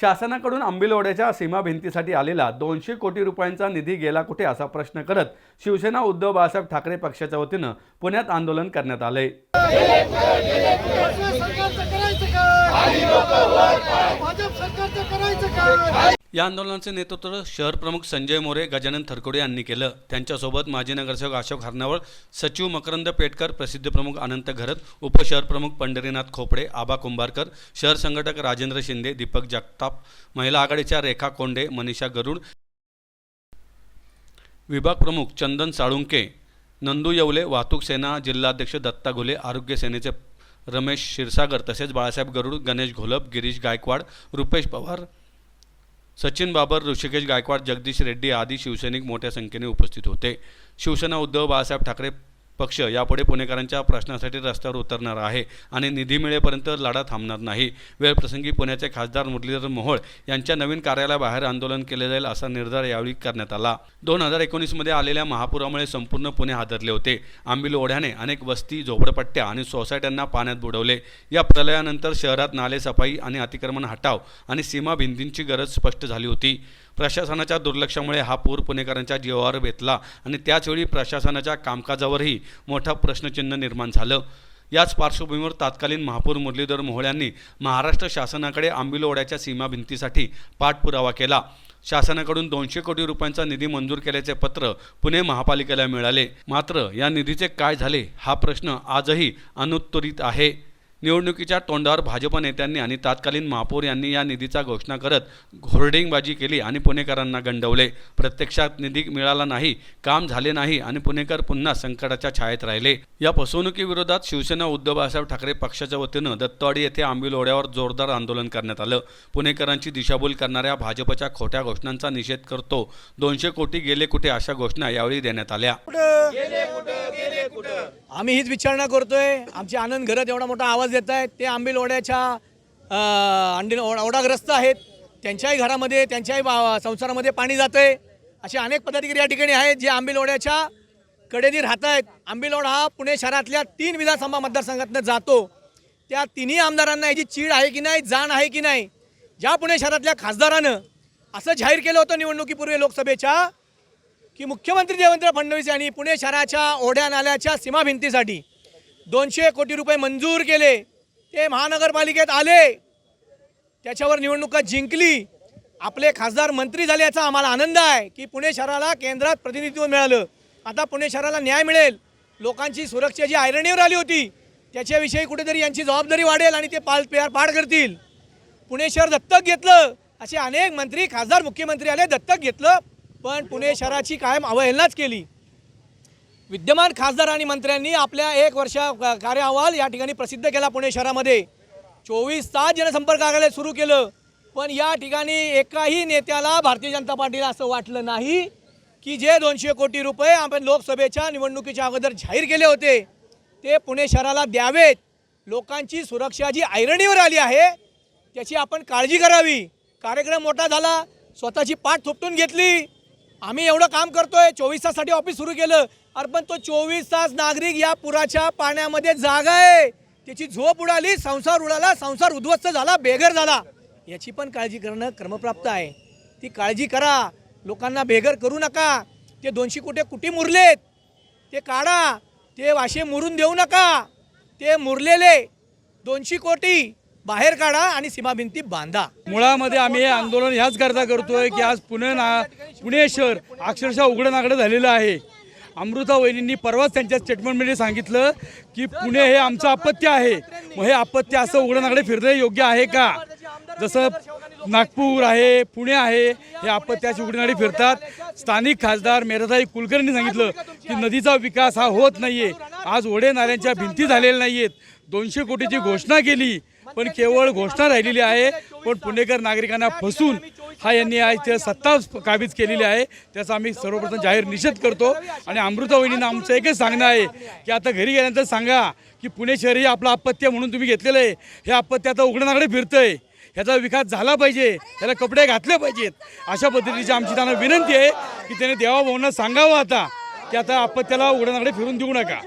शासनाकडून आंबिलवड्याच्या सीमा भिंतीसाठी आलेला दोनशे कोटी रुपयांचा निधी गेला कुठे असा प्रश्न करत शिवसेना उद्धव बाळासाहेब ठाकरे पक्षाच्या वतीनं पुण्यात आंदोलन करण्यात आले भाजप सरकारचं करायचं काय या आंदोलनाचे नेतृत्व शहर प्रमुख संजय मोरे गजानन थरकोडे यांनी केलं. त्यांच्यासोबत माजी नगरसेवक अशोक हरनावळ सचिव मकरंद पेटकर प्रसिद्ध प्रमुख अनंत घरत उपशहर प्रमुख पंढरीनाथ खोपडे आबा कुंभारकर शहर संघटक राजेंद्र शिंदे दीपक जगताप महिला आघाडीच्या रेखा कोंडे मनीषा गरुड विभाग प्रमुख चंदन साळुंके नंदू येवले वाहतूक सेना जिल्हाध्यक्ष दत्ता घुले आरोग्य सेनेचे रमेश क्षीरसागर तसेच बाळासाहेब गरुड गणेश घोलप गिरीश गायकवाड रुपेश पवार सचिन बाबर ऋषिकेश गायकवाड जगदीश रेड्डी आदी शिवसैनिक मोठ्या संख्येने उपस्थित होते. शिवसेना उद्धव बाळासाहेब ठाकरे पक्ष यापुढे पुणेकरांच्या प्रश्नासाठी रस्त्यावर उतरणार आहे आणि निधी मिळेपर्यंत लढा थांबणार नाही. वेळप्रसंगी पुण्याचे खासदार मुरलीधर मोहोळ यांच्या नवीन कार्यालयाबाहेर आंदोलन केले जाईल असा निर्धार यावेळी करण्यात आला. दोन हजार एकोणीसमध्ये आलेल्या महापुरामुळे संपूर्ण पुणे हादरले होते. आंबील ओढ्याने अनेक वस्ती झोपडपट्ट्या आणि सोसायट्यांना पाण्यात बुडवले. या प्रलयानंतर शहरात नाले सफाई आणि अतिक्रमण हटाव आणि सीमा भिंतींची गरज स्पष्ट झाली होती. प्रशासनाच्या दुर्लक्षामुळे हा पूर पुणेकरांच्या जीवावर बेतला आणि त्याचवेळी प्रशासनाच्या कामकाजावरही मोठा प्रश्नचिन्ह निर्माण झालं. याच पार्श्वभूमीवर तत्कालीन महापौर मुरलीधर मोहोळ यांनी महाराष्ट्र शासनाकडे आंबिलोड्याच्या सीमा भिंतीसाठी पाठपुरावा केला. शासनाकडून दोनशे कोटी रुपयांचा निधी मंजूर केल्याचे पत्र पुणे महापालिकेला मिळाले. मात्र या निधीचे काय झाले हा प्रश्न आजही अनुत्तरित आहे. निवडणुकीच्या तोंडावर भाजप नेत्यांनी आणि तत्कालीन महापौर यांनी या निधीचा घोषणा करत होर्डिंगबाजी केली आणि पुणेकरांना गंडवले. प्रत्यक्षात निधी मिळाला नाही काम झाले नाही आणि पुणेकर पुन्हा संकटाच्या छायेत राहिले. या फसवणुकीविरोधात शिवसेना उद्धव बाळासाहेब ठाकरे पक्षाच्या वतीनं दत्तवाडी येथे आंबिलोड्यावर जोरदार आंदोलन करण्यात आलं. पुणेकरांची दिशाभूल करणाऱ्या भाजपच्या खोट्या घोषणांचा निषेध करतो. दोनशे कोटी गेले कुठे अशा घोषणा यावेळी देण्यात आल्या. आम्ही हीच विचारणा करतोय. आमचे आनंद घरात एवढा मोठा आवाज देत आहेत. ते आंबील ओढ्याच्या अंडी ओढाग्रस्त आहेत. त्यांच्याही घरामध्ये त्यांच्याही संसारामध्ये पाणी जातं आहे असे अनेक पदाधिकारी या ठिकाणी आहेत जे आंबील ओढ्याच्या कडेनी राहत आहेत. आंबील ओढा हा पुणे शहरातल्या तीन विधानसभा मतदारसंघातनं जातो. त्या तिन्ही आमदारांना याची चीड आहे की नाही जाण आहे की नाही ज्या पुणे शहरातल्या खासदारानं असं जाहीर केलं होतं निवडणुकीपूर्वी लोकसभेच्या की मुख्यमंत्री देवेंद्र फडणवीस यांनी पुणे शहराच्या ओढ्या नाल्याच्या सीमा भिंतीसाठी दोनशे कोटी रुपये मंजूर केले. ते महानगरपालिकेत आले. त्याच्यावर निवडणुका जिंकली. आपले खासदार मंत्री झाले याचा आम्हाला आनंद आहे की पुणे शहराला केंद्रात प्रतिनिधित्व मिळालं. आता पुणे शहराला न्याय मिळेल. लोकांची सुरक्षा जी ऐरणीवर आली होती त्याच्याविषयी कुठेतरी यांची जबाबदारी वाढेल आणि ते पाल पाड करतील. पुणे शहर दत्तक घेतलं असे अनेक मंत्री खासदार मुख्यमंत्री आले दत्तक घेतलं पण पुणे शहराची कायम अवहेलनाच केली. विद्यमान खासदार आणि मंत्र्यांनी आपल्या एक वर्ष कार्य अहवाल या ठिकाणी प्रसिद्ध केला पुणे शहरामध्ये. चोवीस तास जनसंपर्क कार्यालय सुरू केलं. पण या ठिकाणी एकाही नेत्याला भारतीय जनता पार्टीला असं वाटलं नाही की जे दोनशे कोटी रुपये आपण लोकसभेच्या निवडणुकीच्या अगोदर जाहीर केले होते ते पुणे शहराला द्यावेत. लोकांची सुरक्षा जी ऐरणीवर आली आहे त्याची आपण काळजी करावी. कार्यक्रम मोठा झाला स्वतःची पाठ थोपटून घेतली. आम्ही एवढं काम करतोय चोवीस ताससाठी ऑफिस सुरू केलं. अरे पण तो चोवीस तास नागरिक या पुराच्या पाण्यामध्ये जागा आहे. त्याची झोप उडाली संसार उडाला संसार उद्ध्वस्त झाला बेघर झाला. याची पण काळजी करणं क्रमप्राप्त आहे. ती काळजी करा. लोकांना बेघर करू नका. ते दोनशे कोटे कुठे मुरलेत. ते काढा. ते वाशे मुरून देऊ नका. ते मुरलेले. दोनशे कोटी. बाहेर काढा आणि सीमा भिंती बांधा. मुळामध्ये आम्ही हे आंदोलन ह्याच करता करतोय की आज पुणे ना पुणे शहर अक्षरशः उघडं नागडं झालेलं आहे. अमृता वहिनींनी परवाच त्यांच्या स्टेटमेंटमध्ये सांगितलं की पुणे हे आमचं अपत्य आहे. मग हे अपत्य असं उघडं नागडे फिरणं योग्य आहे का? जसं नागपूर आहे पुणे आहे हे अपत्याची उघडणारी फिरतात. स्थानिक खासदार मेराताई कुलकर्णी सांगितलं की नदीचा विकास हा होत नाहीये. आज ओढे नाल्यांच्या भिंती झालेल्या नाही आहेत दोनशे कोटीची घोषणा केली. पण केवळ घोषणा राहिलेली आहे पण पुणेकर नागरिकांना फसून हा यांनी आज सत्ता काबीज केलेली आहे. त्याचा आम्ही सर्वप्रथम जाहीर निषेध करतो. आणि अमृतावहिनींना आमचं एकच सांगणं आहे की आता घरी गेल्यानंतर सांगा की पुणे शहर हे आपलं अपत्य म्हणून तुम्ही घेतलेलं आहे. हे अपत्य आता उघडणाकडे आहे ह्याचा विकास झाला पाहिजे. त्याला कपडे घातले पाहिजेत. अशा पद्धतीची आमची त्यांना विनंती आहे की त्याने देवाभाऊंना सांगावं आता की आता अपत्याला उघडणाकडे फिरून देऊ नका.